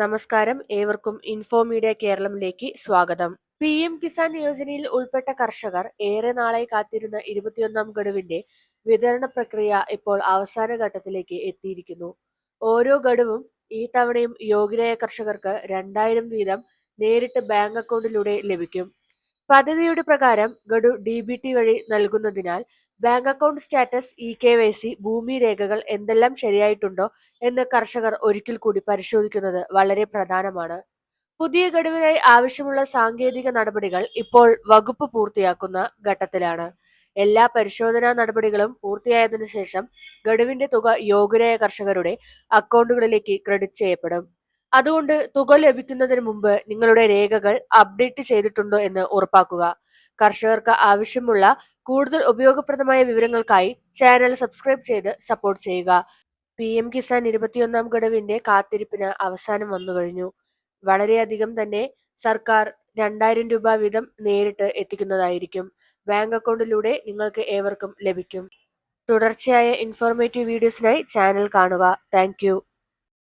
നമസ്കാരം. ഏവർക്കും ഇൻഫോമീഡിയ കേരളത്തിലേക്ക് സ്വാഗതം. പി എം കിസാൻ യോജനയിൽ ഉൾപ്പെട്ട കർഷകർ ഏറെ നാളായി കാത്തിരുന്ന ഇരുപത്തിയൊന്നാം ഗഡുവിന്റെ വിതരണ പ്രക്രിയ ഇപ്പോൾ അവസാന ഘട്ടത്തിലേക്ക് എത്തിയിരിക്കുന്നു. ഓരോ ഗഡുവും ഈ തവണയും യോഗ്യരായ കർഷകർക്ക് രണ്ടായിരം വീതം നേരിട്ട് ബാങ്ക് അക്കൗണ്ടിലൂടെ ലഭിക്കും. പദ്ധതിയുടെ പ്രകാരം ഗഡു ഡി ബി ടി വഴി നൽകുന്നതിനാൽ bank account status e K Y C ഭൂമി രേഖകൾ എന്തെല്ലാം ശരിയായിട്ടുണ്ടോ എന്ന് കർഷകർ ഒരിക്കൽ കൂടി പരിശോധിക്കുന്നത് വളരെ പ്രധാനമാണ്. പുതിയ ഗഡുവിനായി ആവശ്യമുള്ള സാങ്കേതിക നടപടികൾ ഇപ്പോൾ വകുപ്പ് പൂർത്തിയാക്കുന്ന ഘട്ടത്തിലാണ്. എല്ലാ പരിശോധനാ നടപടികളും പൂർത്തിയായതിനു ശേഷം ഗഡുവിന്റെ തുക യോഗ്യരായ കർഷകരുടെ അക്കൗണ്ടുകളിലേക്ക് ക്രെഡിറ്റ് ചെയ്യപ്പെടും. അതുകൊണ്ട് തുക ലഭിക്കുന്നതിന് മുമ്പ് നിങ്ങളുടെ രേഖകൾ അപ്ഡേറ്റ് ചെയ്തിട്ടുണ്ടോ എന്ന് ഉറപ്പാക്കുക. കർഷകർക്ക് ആവശ്യമുള്ള കൂടുതൽ ഉപയോഗപ്രദമായ വിവരങ്ങൾക്കായി ചാനൽ സബ്സ്ക്രൈബ് ചെയ്ത് സപ്പോർട്ട് ചെയ്യുക. പി എം കിസാൻ ഇരുപത്തിയൊന്നാം ഘടവിന്റെ കാത്തിരിപ്പിന് അവസാനം വന്നു കഴിഞ്ഞു. വളരെയധികം തന്നെ സർക്കാർ രണ്ടായിരം രൂപ വീതം നേരിട്ട് എത്തിക്കുന്നതായിരിക്കും. ബാങ്ക് അക്കൗണ്ടിലൂടെ നിങ്ങൾക്ക് ഏവർക്കും ലഭിക്കും. തുടർച്ചയായ ഇൻഫോർമേറ്റീവ് വീഡിയോസിനായി ചാനൽ കാണുക. താങ്ക്